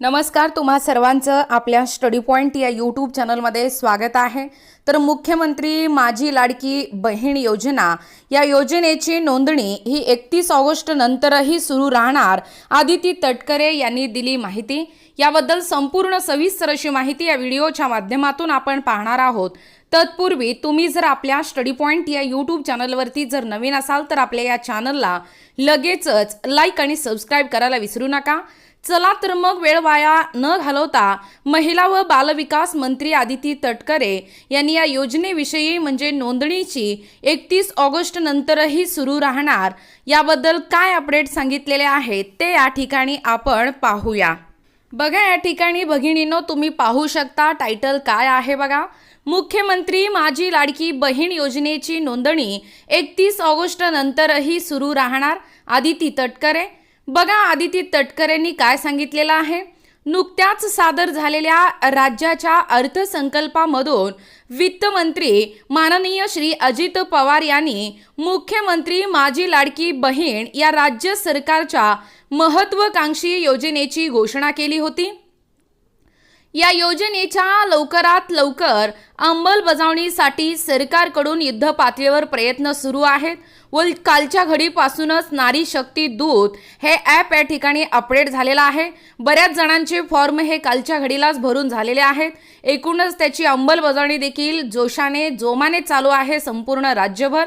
नमस्कार तुम्हा सर्वांचं आपल्या स्टडी पॉईंट या यूट्यूब चॅनलमध्ये स्वागत आहे. तर मुख्यमंत्री माझी लाडकी बहीण योजना या योजनेची नोंदणी ही एकतीस ऑगस्ट नंतरही सुरू राहणार आदिती तटकरे यांनी दिली माहिती. याबद्दल संपूर्ण सविस्तर अशी माहिती या व्हिडिओच्या माध्यमातून आपण पाहणार आहोत. तत्पूर्वी तुम्ही जर आपल्या स्टडी पॉईंट या यूट्यूब चॅनलवरती जर नवीन असाल तर आपल्या या चॅनलला लगेचच लाईक आणि सबस्क्राईब करायला विसरू नका. चला तर मग वेळ वाया न घालवता महिला व बालविकास मंत्री आदिती तटकरे यांनी या योजनेविषयी म्हणजे नोंदणीची एकतीस ऑगस्ट नंतरही सुरू राहणार याबद्दल काय अपडेट सांगितलेले आहेत ते या ठिकाणी आपण पाहूया. बघा या ठिकाणी भगिनीनो तुम्ही पाहू शकता टायटल काय आहे बघा. मुख्यमंत्री माझी लाडकी बहीण योजनेची नोंदणी एकतीस ऑगस्ट नंतरही सुरू राहणार आदिती तटकरे. बघा आदिती तटकरेंनी काय सांगितलेलं आहे? नुकत्याच सादर झालेल्या राज्याच्या अर्थसंकल्पामधून वित्तमंत्री माननीय श्री अजित पवार यांनी मुख्यमंत्री माझी लाडकी बहीण या राज्य सरकारच्या महत्त्वाकांक्षी योजनेची घोषणा केली होती. या योजनेच्या लवकरात लवकर अंमलबजावणीसाठी सरकारकडून युद्ध पातळीवर प्रयत्न सुरू आहेत. व कालच्या घडीपासूनच नारी शक्ती दूत हे ॲप या ठिकाणी अपडेट झालेलं आहे. बऱ्याच जणांचे फॉर्म हे कालच्या घडीलाच भरून झालेले आहेत. एकूणच त्याची अंमलबजावणी देखील जोशाने जोमाने चालू आहे संपूर्ण राज्यभर.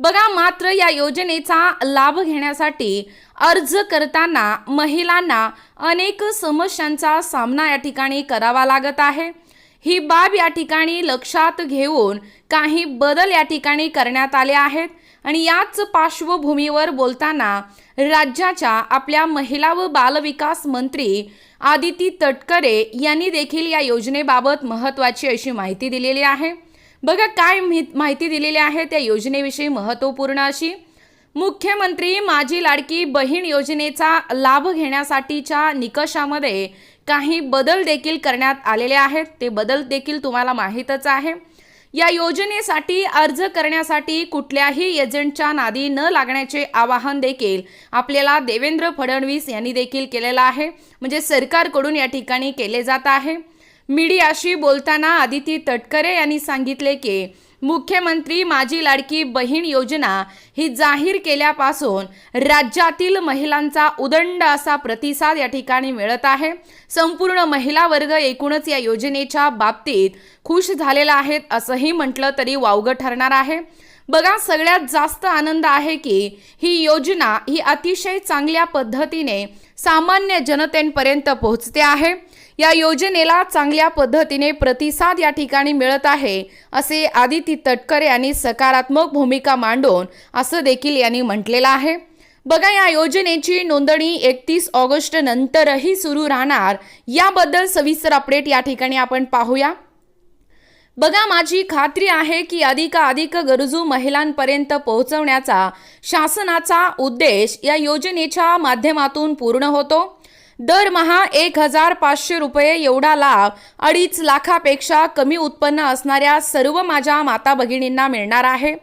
बघा मात्र या योजनेचा लाभ घेण्यासाठी अर्ज करताना महिलांना अनेक समस्यांचा सामना या ठिकाणी करावा लागत आहे. ही बाब या ठिकाणी लक्षात घेऊन काही बदल या ठिकाणी करण्यात आले आहेत आणि याच पार्श्वभूमीवर बोलताना राज्याच्या आपल्या महिला व बालविकास मंत्री आदिती तटकरे यांनी देखील या योजनेबाबत महत्त्वाची अशी माहिती दिलेली आहे. बघा काय माहिती दिलेली आहे त्या योजनेविषयी महत्त्वपूर्ण अशी. मुख्यमंत्री माझी लाडकी बहीण योजनेचा लाभ घेण्यासाठीच्या निकषामध्ये काही बदल देखील करण्यात आलेले आहेत. ते बदल देखील तुम्हाला माहीतच आहे. या योजनेसाठी अर्ज करण्यासाठी कुठल्याही एजंटच्या नादी न लागण्याचे आवाहन देखील आपल्याला देवेंद्र फडणवीस यांनी देखील केलेलं आहे. म्हणजे सरकारकडून या ठिकाणी केले जात आहे. मीडियाशी बोलताना आदिती तटकरे यांनी सांगितले की मुख्यमंत्री माझी लाडकी बहीण योजना ही जाहीर केल्यापासून राज्यातील महिलांचा उदंड असा प्रतिसाद या ठिकाणी मिळत आहे. संपूर्ण महिला वर्ग एकूणच या योजनेच्या बाबतीत खुश झालेला आहेत असंही म्हटलं तरी वावगं ठरणार आहे. बघा सगळ्यात जास्त आनंद आहे की ही योजना ही अतिशय चांगल्या पद्धतीने सामान्य जनतेपर्यंत पोहोचते आहे. या योजनेला चांगल्या पद्धतीने प्रतिसाद या ठिकाणी मिळत आहे असे आदिती तटकरे यांनी सकारात्मक भूमिका मांडून असं देखील यांनी म्हटलेलं आहे. बघा या योजनेची नोंदणी एकतीस ऑगस्ट नंतरही सुरू राहणार याबद्दल सविस्तर अपडेट या ठिकाणी आपण पाहूया. बघा माझी खात्री आहे की अधिकाधिक गरजू महिलांपर्यंत पोहोचवण्याचा शासनाचा उद्देश या योजनेच्या माध्यमातून पूर्ण होतो. दरमहा एक हजार पाचशे रुपये एवढा लाभ अडीच लाखापेक्षा कमी उत्पन्न असणाऱ्या सर्व माझ्या माता भगिनींना मिळणार आहे.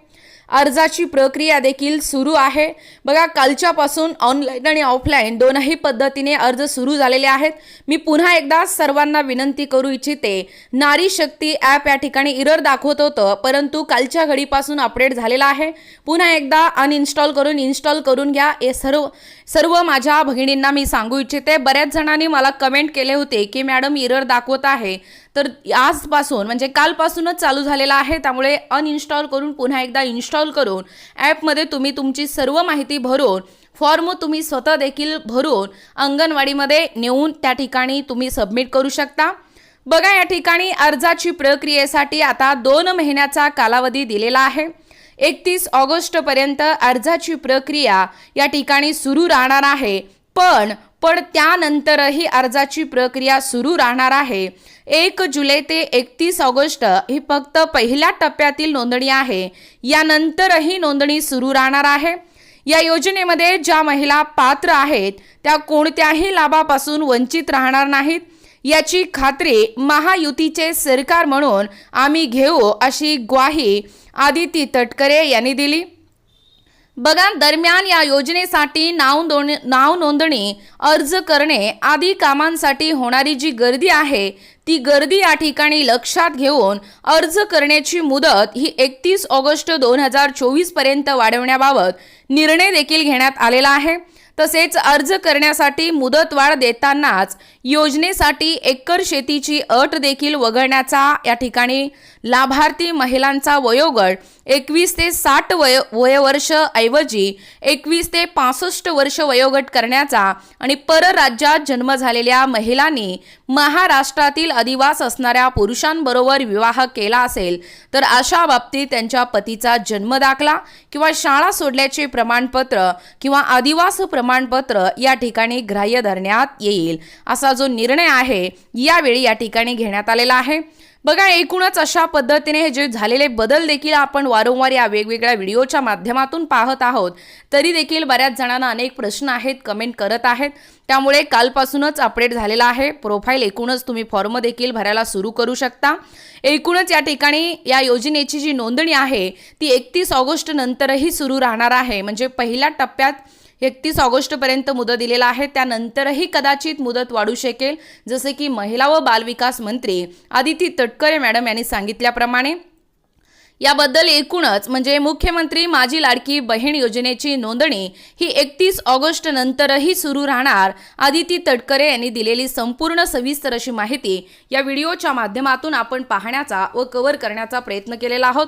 अर्जाची प्रक्रिया देखील सुरू आहे. बघा कालच्यापासून ऑनलाईन आणि ऑफलाईन दोनही पद्धतीने अर्ज सुरू झालेले आहेत. मी पुन्हा एकदा सर्वांना विनंती करू इच्छिते नारी शक्ती ॲप या ठिकाणी इरर दाखवत होतं परंतु कालच्या घडीपासून अपडेट झालेला आहे. पुन्हा एकदा अनइन्स्टॉल करून इन्स्टॉल करून घ्या. हे सर्व सर्व माझ्या भगिनींना मी सांगू इच्छिते. बऱ्याच जणांनी मला कमेंट केले होते की मॅडम इरर दाखवत आहे. तर आजपासून म्हणजे कालपासूनच चालू झालेला आहे. त्यामुळे अनइन्स्टॉल करून पुन्हा एकदा इन्स्टॉल करून ॲपमध्ये तुम्ही तुमची सर्व माहिती भरून फॉर्म तुम्ही स्वतः देखील भरून अंगणवाडीमध्ये नेऊन त्या ठिकाणी तुम्ही सबमिट करू शकता. बघा या ठिकाणी अर्जाची प्रक्रियेसाठी आता दोन महिन्याचा कालावधी दिलेला आहे. एकतीस ऑगस्टपर्यंत अर्जाची प्रक्रिया या ठिकाणी सुरू राहणार आहे. पण पण त्यानंतरही अर्जाची प्रक्रिया सुरू राहणार आहे. एक जुलै ते एकतीस ऑगस्ट ही फक्त पहिल्या टप्प्यातील नोंदणी आहे. यानंतरही नोंदणी सुरू राहणार आहे. या योजनेमध्ये ज्या महिला पात्र आहेत त्या कोणत्याही लाभापासून वंचित राहणार नाहीत. याची खात्री महायुतीचे सरकार म्हणून आम्ही घेऊ अशी ग्वाही आदिती तटकरे यांनी दिली. बघा दरम्यान या योजनेसाठी नाव नोंद नाव नोंदणी अर्ज करणे आदी कामांसाठी होणारी जी गर्दी आहे ती गर्दी या ठिकाणी लक्षात घेऊन अर्ज करण्याची मुदत ही एकतीस ऑगस्ट दोन हजार चोवीसपर्यंत वाढवण्याबाबत निर्णय देखील घेण्यात आलेला आहे. तसेच अर्ज करण्यासाठी मुदतवाढ देतानाच योजनेसाठी एकर शेतीची अट देखील वगळण्याचा या ठिकाणी लाभार्थी महिलांचा वयोगट एकवीस ते साठ वय वयवर्ष ऐवजी एकवीस ते पासष्ट वर्ष वयोगट करण्याचा आणि परराज्यात जन्म झालेल्या महिलांनी महाराष्ट्रातील अधिवास असणाऱ्या पुरुषांबरोबर विवाह केला असेल तर अशा बाबतीत त्यांच्या पतीचा जन्म दाखला किंवा शाळा सोडल्याचे प्रमाणपत्र किंवा आदिवास प्रमाणपत्र या ठिकाणी ग्राह्य धरण्यात येईल. असा जो निर्णय आहे यावेळी या ठिकाणी घेण्यात आलेला आहे. बघा एकूणच अशा पद्धतीने हे जे झालेले बदल देखील आपण वारंवार या वेगवेगळ्या व्हिडिओच्या माध्यमातून पाहत आहोत. तरी देखील बऱ्याच जणांना अनेक प्रश्न आहेत कमेंट करत आहेत. त्यामुळे कालपासूनच अपडेट झालेला आहे. प्रोफाईल एकूणच तुम्ही फॉर्म देखील भरायला सुरू करू शकता. एकूणच या ठिकाणी या योजनेची जी नोंदणी आहे ती एकतीस ऑगस्ट नंतरही सुरू राहणार आहे. म्हणजे पहिल्या टप्प्यात एकतीस ऑगस्टपर्यंत मुदत दिलेला आहे. त्यानंतरही कदाचित मुदत वाढू शकेल. जसे की महिला व बालविकास मंत्री आदिती तटकरे मॅडम यांनी सांगितल्याप्रमाणे. याबद्दल एकूणच म्हणजे मुख्यमंत्री माझी लाडकी बहीण योजनेची नोंदणी ही एकतीस ऑगस्ट नंतरही सुरू राहणार आदिती तटकरे यांनी दिलेली संपूर्ण सविस्तर अशी माहिती या व्हिडिओच्या माध्यमातून आपण पाहण्याचा व कव्हर करण्याचा प्रयत्न केलेला आहोत.